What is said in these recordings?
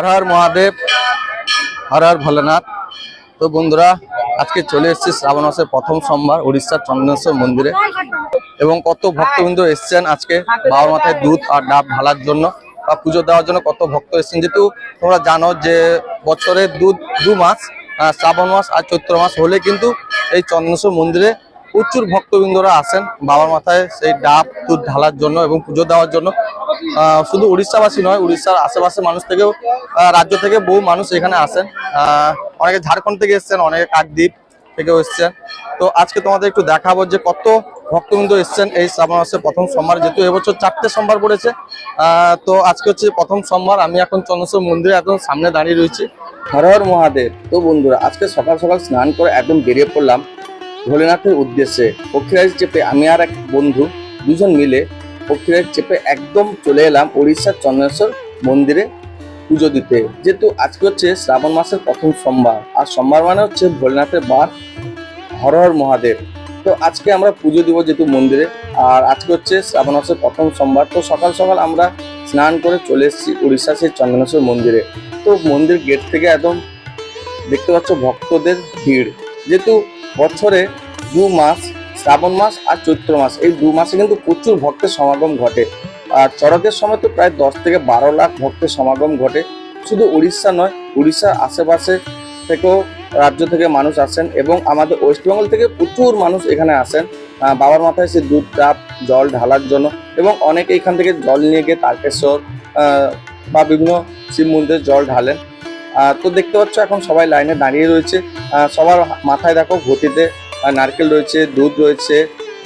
হর হর মহাদেব, হর হর ভোলেনাথ। তো বন্ধুরা, আজকে চলে এসেছি শ্রাবণ মাসের প্রথম সোমবার, উড়িষ্যার চন্দনেশ্বর মন্দিরে। এবং কত ভক্তবৃন্দ এসছেন আজকে বাবার মাথায় দুধ আর ডাব ঢালার জন্য বা পুজো দেওয়ার জন্য কত ভক্ত এসছেন। যেহেতু তোমরা জানো যে বছরে দু দু মাস শ্রাবণ মাস আর চৈত্র মাস হলে কিন্তু এই চন্দনেশ্বর মন্দিরে প্রচুর ভক্তবৃন্দরা আসেন বাবার মাথায় সেই ডাব, দুধ ঢালার জন্য এবং পুজো দেওয়ার জন্য। শুধু উড়িষ্যাবাসী নয়, উড়িষ্যার আশেপাশে মানুষ থেকেও রাজ্য থেকে বহু মানুষ এখানে আসেন। অনেকে ঝাড়খণ্ড থেকে এসছেন, অনেকে কাকদ্বীপ থেকেও এসছেন। তো আজকে তোমাদের একটু দেখাবো যে কত ভক্তবৃন্দ এসছেন এই শ্রাবণ মাসের প্রথম সোমবার, যেহেতু এবছর চারটে সোমবার পড়েছে। তো আজকে হচ্ছে প্রথম সোমবার, আমি এখন চন্দ্রেশ্বর মন্দিরে একদম সামনে দাঁড়িয়ে রয়েছি। হর হর মহাদেব। তো বন্ধুরা, আজকে সকাল সকাল স্নান করে একদম বেরিয়ে পড়লাম ভোলেনাথের উদ্দেশ্যে। পক্ষীরাজ চেপে আমি আর এক বন্ধু দুজন মিলে পক্ষীরাজ চেপে একদম চলে এলাম উড়িষ্যার চন্দ্রেশ্বর মন্দিরে পুজো দিতে। যেহেতু আজকে হচ্ছে শ্রাবণ মাসের প্রথম সোমবার, আর সোমবার মানে হচ্ছে ভোলেনাথের বার হর হর মহাদেব। তো আজকে আমরা পুজো দিব যেহেতু মন্দিরে, আর আজকে হচ্ছে শ্রাবণ মাসের প্রথম সোমবার, তো সকাল সকাল আমরা স্নান করে চলে এসেছি উড়িষ্যা সেই চন্দনেশ্বর মন্দিরে। তো মন্দির গেট থেকে একদম দেখতে পাচ্ছ ভক্তদের ভিড়। যেহেতু বছরে দু মাস শ্রাবণ মাস আর চৈত্র মাস। এই দু মাসে কিন্তু প্রচুর ভক্তের সমাগম ঘটে। আর চড়কের সময় তো প্রায় দশ থেকে বারো লাখ ভক্তের সমাগম ঘটে। শুধু উড়িষ্যা নয়, উড়িষ্যার আশেপাশে থেকেও রাজ্য থেকে মানুষ আসেন এবং আমাদের ওয়েস্ট বেঙ্গল থেকে প্রচুর মানুষ এখানে আসেন। বাবার মাথায় সে দুধ, ডাব, জল ঢালার জন্য এবং অনেকে এখান থেকে জল নিয়ে গিয়ে তারকেশ্বর বা বিভিন্ন শিব মন্দিরে জল ঢালেন। তো দেখতে পাচ্ছ এখন সবাই লাইনে দাঁড়িয়ে রয়েছে। সবার মাথায় দেখো ঘটিতে নারকেল রয়েছে, দুধ রয়েছে,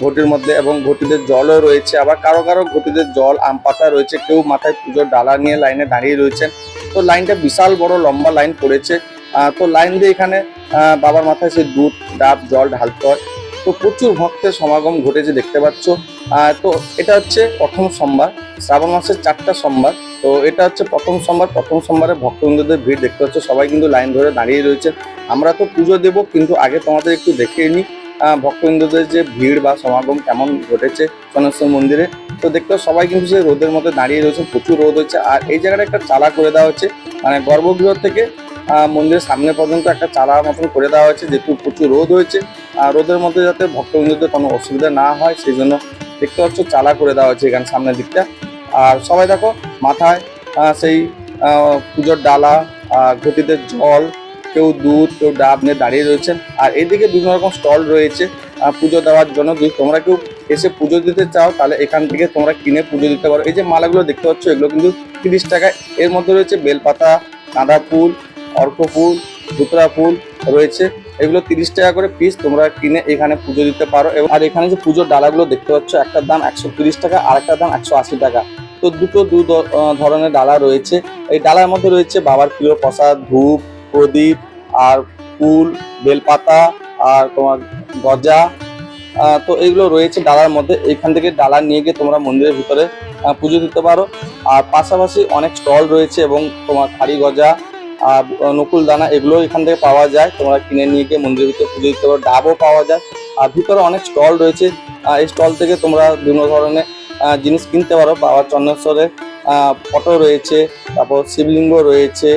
ঘটির মধ্যে এবং ঘটিতে জলও রয়েছে। আবার কারও কারও ঘটিতে জল, আম পাতা রয়েছে। কেউ মাথায় পুজোর ডালা নিয়ে লাইনে দাঁড়িয়ে রয়েছেন। তো লাইনটা বিশাল বড়, লম্বা লাইন পড়েছে তো লাইন দিয়ে এখানে বাবার মাথায় সে দুধ, ডাব, জল ঢালতে হয়। তো প্রচুর ভক্তের সমাগম ঘটেছে, দেখতে পাচ্ছ। তো এটা হচ্ছে প্রথম সোমবার, শ্রাবণ মাসের চারটা সোমবার। তো এটা হচ্ছে প্রথম সোমবার, প্রথম সোমবারে ভক্তবৃন্দদের ভিড় দেখতে পাচ্ছ। সবাই কিন্তু লাইন ধরে দাঁড়িয়ে রয়েছে। আমরা তো পুজো দেব, কিন্তু আগে তোমাদের একটু দেখিয়ে নিই ভক্তবৃন্দদের যে ভিড় বা সমাগম কেমন ঘটেছে চন্দ্রেশ্বর মন্দিরে। তো দেখতে সবাই কিন্তু সেই রোদের মধ্যে দাঁড়িয়ে রয়েছে, প্রচুর রোদ হচ্ছে, আর এই জায়গাটা একটা চালা করে দেওয়া হচ্ছে। মানে গর্ভগৃহ থেকে মন্দিরের সামনে পর্যন্ত একটা চালা মতন করে দেওয়া হয়েছে যেহেতু প্রচুর রোদ হয়েছে। আর রোদের মধ্যে যাতে ভক্তবৃন্দদের কোনো অসুবিধা না হয়, সেই জন্য দেখতে পাচ্ছ, চালা করে দেওয়া হয়েছে এখানে সামনের দিকটা। আর সবাই দেখো, মাথায় সেই পুজোর ডালা ঘটিতে জল কেউ দুধ, কেউ ডাব নিয়ে দাঁড়িয়ে রয়েছেন। আর এদিকে বিভিন্ন রকম স্টল রয়েছে পুজো দেওয়ার জন্য। যদি তোমরা কেউ এসে পুজো দিতে চাও, তাহলে এখান থেকে তোমরা কিনে পুজো দিতে পারো। এই যে মালাগুলো দেখতে পাচ্ছ, এগুলো কিন্তু তিরিশ টাকা। এর মধ্যে রয়েছে বেলপাতা, গাঁদা ফুল, অর্ক ফুল, ধুতরা ফুল রয়েছে। এগুলো তিরিশ টাকা করে পিস তোমরা কিনে এখানে পুজো দিতে পারো। এবং আর এখানে যে পুজোর ডালাগুলো দেখতে পাচ্ছ একটার দাম একশো তিরিশ টাকা, আর একটার দাম একশো আশি টাকা। তো দুটো দু ধরনের ডালা রয়েছে। এই ডালার মধ্যে রয়েছে বাবার প্রিয় প্রসাদ, ধূপ প্রদীপ, আর ফুল, বেলপাতা, আর তোমার গজা তো এগুলো রয়েছে ডালার মধ্যে। এখান থেকে ডালা নিয়ে গিয়ে তোমরা মন্দিরের ভিতরে পুজো দিতে পারো। আর পাশাপাশি অনেক স্টল রয়েছে এবং তোমার খাড়ি গজা, আর নকুল দানা এগুলো এখান থেকে পাওয়া যায়। তোমরা কিনে নিয়ে গিয়ে মন্দিরের ভিতরে পুজো দিতে পারো। ডাবও পাওয়া যায়। আর ভিতরে অনেক স্টল রয়েছে। এই স্টল থেকে তোমরা বিভিন্ন ধরনের জিনিস কিনতে পারো। বাবা চন্দ্রেশ্বরের ফটো রয়েছে, তারপর শিবলিঙ্গ রয়েছে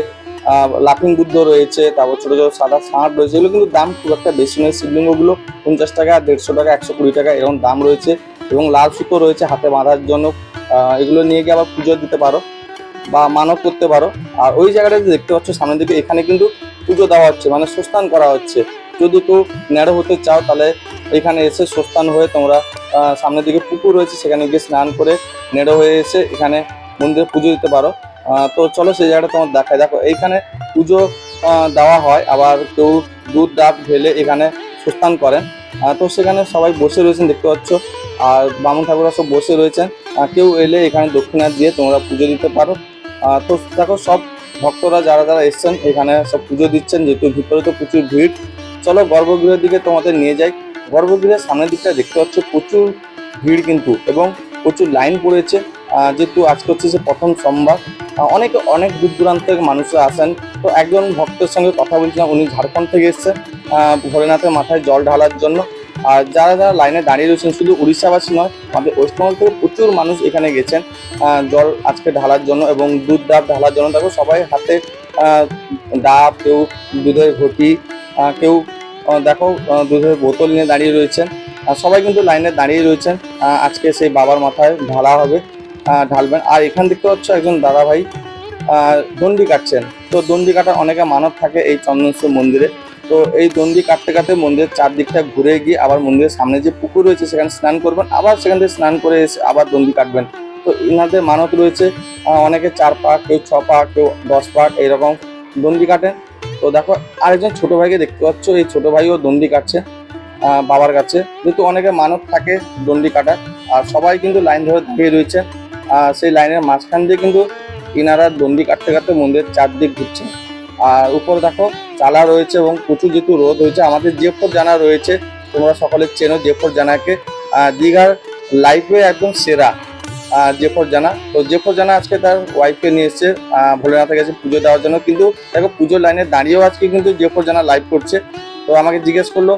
লাফিং বুদ্ধ রয়েছে, তারপর ছোট ছোট সাদা ষাঁড় রয়েছে, এগুলো কিন্তু দাম খুব একটা বেশি নয়। শিবলিঙ্গগুলো পঞ্চাশ টাকা, দেড়শো টাকা, একশো কুড়ি টাকা এরকম দাম রয়েছে এবং লাল সুতো রয়েছে, হাতে বাঁধার জন্য। এগুলো নিয়ে গিয়ে আবার পুজো দিতে পারো বা মানব করতে পারো। আর ওই জায়গাটা দেখতে পাচ্ছ সামনের দিকে, এখানে কিন্তু পুজো দেওয়া হচ্ছে মানে সুস্থান করা হচ্ছে। যদি কেউ ন্যাড়ো হতে চাও, তাহলে এখানে এসে সুস্থান হয়ে তোমরা সামনের দিকে পুকুর রয়েছে, সেখানে গিয়ে স্নান করে নেড়ো হয়ে এসে এখানে মন্দিরে পুজো দিতে পারো। তো চলো সেই জায়গাটা তোমার দেখায়। দেখো, এইখানে পুজো দেওয়া হয়। আবার কেউ দুধ, ডাব ঢেলে এখানে সুস্থান করেন। তো সেখানে সবাই বসে রয়েছেন, দেখতে পাচ্ছ। আর বামুন ঠাকুররা সব বসে রয়েছেন। কেউ এলে এখানে দক্ষিণা দিয়ে তোমরা পুজো দিতে পারো। তো দেখো, সব ভক্তরা যারা যারা এসছেন, এখানে সব পুজো দিচ্ছেন, যেহেতু ভিতরে তো প্রচুর ভিড়। চলো গর্ভগৃহের দিকে তোমাদের নিয়ে যাই। গর্ভগৃহের সামনের দিকটা দেখতে পাচ্ছ, প্রচুর ভিড় কিন্তু, এবং প্রচুর লাইন পড়েছে। যেহেতু আজকে হচ্ছে যে প্রথম সোমবার অনেক অনেক দূর দূরান্ত থেকে মানুষরা আসেন। তো একজন ভক্তের সঙ্গে কথা বলছিলাম, উনি ঝাড়খণ্ড থেকে এসছে ভোলেনাথের মাথায় জল ঢালার জন্য। আর যারা যারা লাইনে দাঁড়িয়ে রয়েছেন, শুধু উড়িষ্যাবাসী নয়, আমাদের ওয়েস্টবেঙ্গল থেকে প্রচুর মানুষ এখানে গেছেন জল আজকে ঢালার জন্য এবং দুধ ডাব ঢালার জন্য। দেখো, সবাই হাতে ডাব, কেউ দুধের ঘটি কেউ দেখো দুধের বোতল নিয়ে দাঁড়িয়ে রয়েছেন। সবাই কিন্তু লাইনে দাঁড়িয়ে রয়েছেন। আজকে সেই বাবার মাথায় ঢালা হবে। ঢালবেন। আর এখান দেখতে পাচ্ছ একজন দাদা ভাই আহ, দণ্ডি কাটছেন। তো দণ্ডি কাটার অনেকে মানত থাকে এই চন্দনেশ্বর মন্দিরে। তো এই দণ্ডি কাটতে কাটতে মন্দিরের চারদিকটা ঘুরে গিয়ে আবার মন্দিরের সামনে যে পুকুর রয়েছে সেখানে স্নান করবেন। আবার সেখান থেকে স্নান করে এসে আবার দণ্ডি কাটবেন। তো ইনাদের মানত রয়েছে অনেকে চার পা কেউ ছ পা কেউ দশ পা এইরকম দণ্ডি কাটেন। তো দেখো আরেকজন ছোট ভাইকে দেখতে পাচ্ছ। এই ছোট ভাইও দণ্ডি কাটছে বাবার কাছে। কিন্তু অনেকে মানত থাকে দণ্ডি কাটার। আর সবাই কিন্তু লাইন ধরে দাঁড়িয়ে রয়েছে। সেই লাইনের মাঝখান দিয়ে কিন্তু ইনারা দণ্ডি কাটতে কাটতে মন্দিরের চারদিক ঘুরছে। আর উপরে দেখো চালা রয়েছে এবং প্রচুর যেহেতু রোদ হয়েছে আমাদের জেফর জানা রয়েছে তোমরা সকলে চেনো জেফর জানাকে। দীঘার লাইফে একদম সেরা জেফর জানা। তো জেফর জানা আজকে তার ওয়াইফকে নিয়ে এসছে আহ, ভোলেনাথের কাছে পুজো দেওয়ার জন্য। কিন্তু দেখো পুজোর লাইনে দাঁড়িয়েও আজকে কিন্তু জেফর জানা লাইভ করছে। তো আমাকে জিজ্ঞেস করল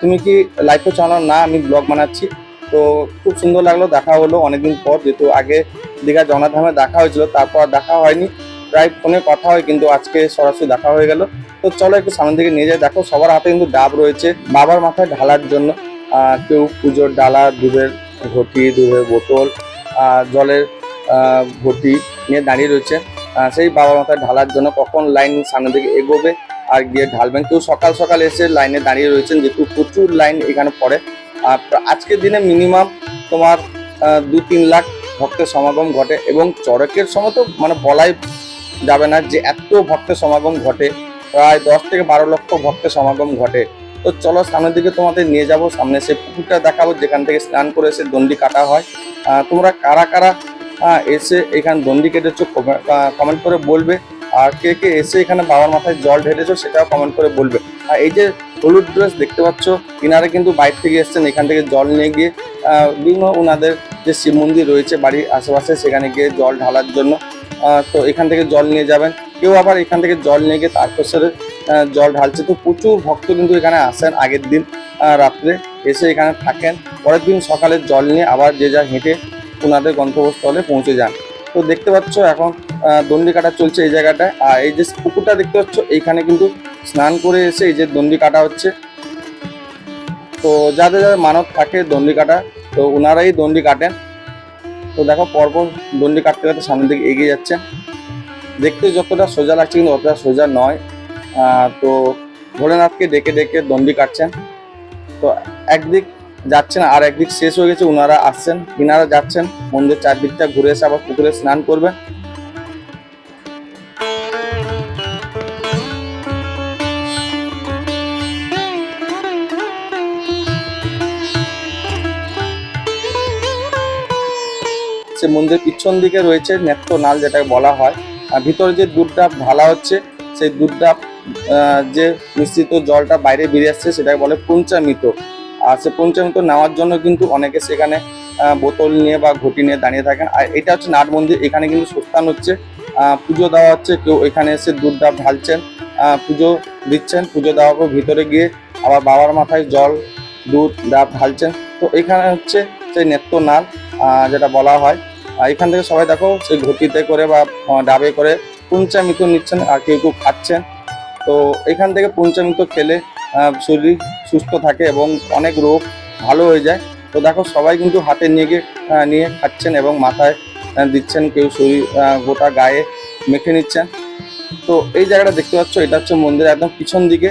তুমি কি লাইভে চালানো না আমি ব্লগ বানাচ্ছি। তো খুব সুন্দর লাগল, দেখা হলো অনেকদিন পর, যেহেতু আগে দীঘা জগন্নাথ দেখা হয়েছিল, তারপর দেখা হয়নি। প্রায় ফোনে কথা হয়, কিন্তু আজকে সরাসরি দেখা হয়ে গেল। তো চলো একটু সামনের দিকে নিয়ে যাই। দেখো, সবার হাতে কিন্তু ডাব রয়েছে, বাবার মাথায় ঢালার জন্য। কেউ পুজোর ডালা, দুধের ঘটি, দুধের বোতল জলের ঘটি নিয়ে দাঁড়িয়ে রয়েছে। সেই বাবার মাথায় ঢালার জন্য কখন লাইন সামনের দিকে এগোবে আর গিয়ে ঢালবেন? কেউ সকাল সকাল এসে লাইনে দাঁড়িয়ে রয়েছেন, যেহেতু প্রচুর লাইন এখানে পড়ে। আর আজকের দিনে মিনিমাম তোমার দু তিন লাখ ভক্তের সমাগম ঘটে এবং চড়কের সময় তো মানে বলাই যাবে না যে এত ভক্তের সমাগম ঘটে। প্রায় দশ থেকে বারো লক্ষ ভক্তের সমাগম ঘটে। তো চলো সামনের দিকে তোমাদের নিয়ে যাব, সামনে সেই পুকুরটা দেখাবো, যেখান থেকে স্নান করে এসে দণ্ডি কাটা হয়। তোমরা কারা কারা এসে এখানে দণ্ডি কেটেছো কমেন্ট করে বলবে। আর কে কে এসে এখানে বাবার মাথায় জল ঢেলেছো সেটাও কমেন্ট করে বলবে। আর এই যে হলুদ ড্রেস দেখতে পাচ্ছ। ইনারা কিন্তু বাইরে থেকে এসছেন এখান থেকে জল নিয়ে গিয়ে বিভিন্ন ওনাদের যে শিব মন্দির রয়েছে বাড়ির আশেপাশে সেখানে গিয়ে জল ঢালার জন্য তো এখান থেকে জল নিয়ে যাবেন। কেউ আবার এখান থেকে জল নিয়ে গিয়ে তারপর সেরে, জল ঢালছে। তো প্রচুর ভক্ত কিন্তু এখানে আসেন আগের দিন রাত্রে। এসে এখানে থাকেন। পরের দিন সকালে জল নিয়ে আবার যে যা হেঁটে ওনাদের গন্তব্যস্থলে পৌঁছে যান। তো দেখতে পাচ্ছ এখন দণ্ডি কাটা চলছে এই জায়গাটায়। আর এই যে পুকুরটা দেখতে পাচ্ছ এইখানে কিন্তু স্নান করে এসে এই যে দণ্ডি কাটা হচ্ছে। তো যাদের যাদের মানত থাকে দণ্ডি কাটা, তো ওনারাই দণ্ডি কাটেন। তো দেখো পরপর দণ্ডি কাটতে কাটতে সামনের দিকে এগিয়ে যাচ্ছে দেখতে যতটা সোজা লাগছে কিন্তু অতটা সোজা নয়। তো ভোলেনাথকে ডেকে ডেকে দণ্ডি কাটছেন। তো একদিক যাচ্ছেন আর একদিক শেষ হয়ে গেছে ওনারা আসছেন। ইনারা যাচ্ছেন, মন্দির চারদিকটা ঘুরে এসে আবার পুকুরে স্নান করবেন। সে মন্দির পিছন দিকে রয়েছে নেত্র নাল যেটাকে বলা হয়। আর ভিতরে যে দুধডাব ঢালা হচ্ছে, সেই দুধডাব যে মিশ্রিত জলটা বাইরে বেরিয়ে আসছে সেটাকে বলে পঞ্চামৃত। আর সে পঞ্চামৃত নেওয়ার জন্য কিন্তু অনেকে সেখানে বোতল নিয়ে বা ঘটি নিয়ে দাঁড়িয়ে থাকেন। আর এটা হচ্ছে নাট মন্দির, এখানে কিন্তু সস্তান হচ্ছে। পুজো দেওয়া হচ্ছে, কেউ এখানে এসে দুধ ডাব ঢালছেন পুজো দিচ্ছেন, পুজো দেওয়ার পর ভিতরে গিয়ে আবার বাবার মাথায় জল, দুধ ডাব ঢালছেন। তো এখানে হচ্ছে সেই নেত্র নাল। যেটা বলা হয়। এখান থেকে সবাই দেখো সেই ঘটিতে করে বা ডাবে করে পুঞ্চা পঞ্চামৃত নিচ্ছেন আর কেউ কেউ খাচ্ছেন। তো এখান থেকে পঞ্চামৃত খেলে আহ, শরীর সুস্থ থাকে এবং অনেক রোগ ভালো হয়ে যায়। তো দেখো সবাই কিন্তু হাতে নিয়ে গিয়ে নিয়ে খাচ্ছেন এবং মাথায় দিচ্ছেন কেউ শরীর গোটা গায়ে মেখে নিচ্ছেন। তো এই জায়গাটা দেখতে পাচ্ছ এটা হচ্ছে মন্দিরের একদম পিছন দিকে।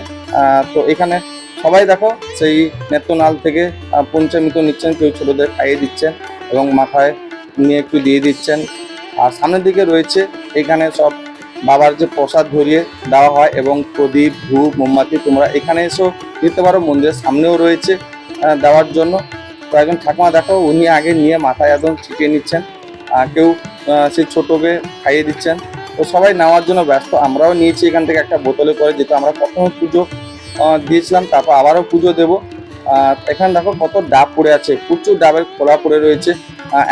তো এখানে সবাই দেখো সেই নেত্রনাল থেকে পঞ্চামৃত নিচ্ছেন কেউ ছোটদের খাইয়ে দিচ্ছেন। এবং মাথায় নিয়ে একটু দিয়ে দিচ্ছেন। আর সামনের দিকে রয়েছে, এখানে সব বাবার যে প্রসাদ ধরিয়ে দেওয়া হয় এবং প্রদীপ, ধূপ, মোমবাতি তোমরা এখানে এসেও দিতে পারো, মন্দিরের সামনেও রয়েছে দেওয়ার জন্য। তো একজন ঠাকুমা দেখো, উনি আগে নিয়ে মাথায় একদম ছিটিয়ে নিচ্ছেন, আর কেউ সে ছোটকে খাইয়ে দিচ্ছেন। তো সবাই নেওয়ার জন্য ব্যস্ত, আমরাও নিয়েছি এখান থেকে একটা বোতলে করে যেহেতু আমরা প্রথমে পুজো দিয়েছিলাম, তারপর আবারও পুজো দেবো। এখানে দেখো কত ডাব পড়ে আছে, প্রচুর ডাবের খোলা পড়ে রয়েছে।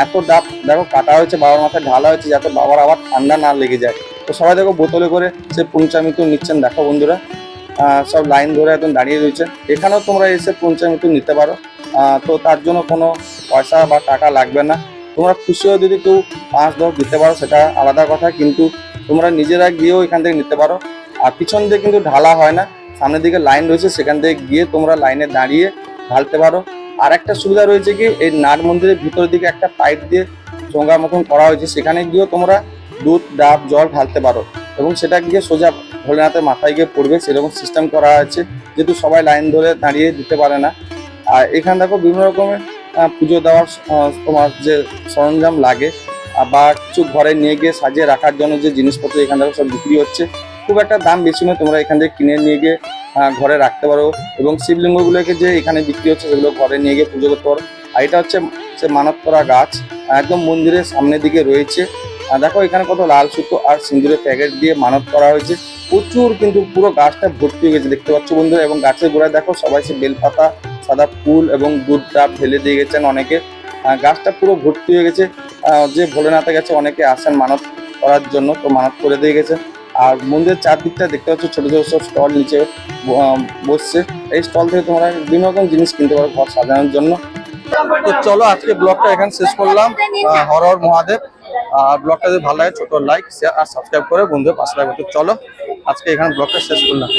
এত ডাব দেখো কাটা হয়েছে, বাবার মাথায় ঢালা হয়েছে যাতে বাবার আবার ঠান্ডা না লেগে যায়। তো সবাই দেখো বোতলে করে সে পঞ্চামৃত নিচ্ছেন, দেখো বন্ধুরা। সব লাইন ধরে একদম দাঁড়িয়ে রয়েছে। এখানেও তোমরা এসে পঞ্চায়েত মতো নিতে পারো। তো তার জন্য কোনো পয়সা বা টাকা লাগবে না। তোমরা খুশি হয়ে যদি কেউ পাঁচ দশ দিতে পারো, সেটা আলাদা কথা, কিন্তু তোমরা নিজেরা গিয়েও এখান থেকে নিতে পারো। আর পিছন দিয়ে কিন্তু ঢালা হয় না। সামনের দিকে লাইন রয়েছে, সেখান থেকে গিয়ে তোমরা লাইনে দাঁড়িয়ে ঢালতে পারো। আর একটা সুবিধা রয়েছে কি, এই নাট মন্দিরের ভিতরের দিকে একটা পাইপ দিয়ে চোঙ্গা মতন করা হয়েছে, সেখানে গিয়েও তোমরা দুধ, ডাব, জল ঢালতে পারো এবং সেটা গিয়ে সোজা ভোলেনাথের মাথায় গিয়ে পড়বে, সেরকম সিস্টেম করা আছে যেহেতু সবাই লাইন ধরে দাঁড়িয়ে দিতে পারে না। আর এখানে দেখো বিভিন্ন রকমের পুজো দেওয়ার তোমার যে সরঞ্জাম লাগে বা কিছু ঘরে নিয়ে গিয়ে সাজিয়ে রাখার জন্য যে জিনিসপত্র এখান থেকে সব বিক্রি হচ্ছে। খুব একটা দাম বেশি নয়, তোমরা এখান থেকে কিনে নিয়ে গিয়ে ঘরে রাখতে পারো। এবং শিবলিঙ্গগুলোকে যে এখানে বিক্রি হচ্ছে, সেগুলো ঘরে নিয়ে গিয়ে পুজো করতে পারো। আর এটা হচ্ছে সে মানত করা গাছ, একদম মন্দিরের সামনের দিকে রয়েছে। দেখো, এখানে কত লাল সুতো আর সিঁদুরের প্যাকেট দিয়ে মানত করা হয়েছে। প্রচুর কিন্তু পুরো গাছটা ভর্তি হয়ে গেছে দেখতে পাচ্ছ বন্ধুরা। এবং গাছের গোড়ায় দেখো, সবাই সে বেলপাতা, সাদা ফুল এবং দুধ ডাব ঢেলে দিয়ে গেছেন অনেকে। গাছটা পুরো ভর্তি হয়ে গেছে। যে ভোলেনাথে গেছে অনেকে আসেন মানত করার জন্য, তো মানত করে দিয়ে গেছে আর মন্দিরের চারদিকটা দেখতে পাচ্ছ, ছোট ছোট সব স্টল নিচে বসছে। এই স্টল থেকে তোমরা বিভিন্ন রকম জিনিস কিনতে পারো ঘর সাজানোর জন্য। তো চলো, আজকে ব্লগটা এখানে শেষ করলাম। হর হর মহাদেব। আর ব্লগটা যদি ভালো লাগে, ছোট লাইক শেয়ার আর সাবস্ক্রাইব করে বন্ধুদের পাশে লাগবে তো চলো, আজকে এখানে ব্লগটা শেষ করলাম।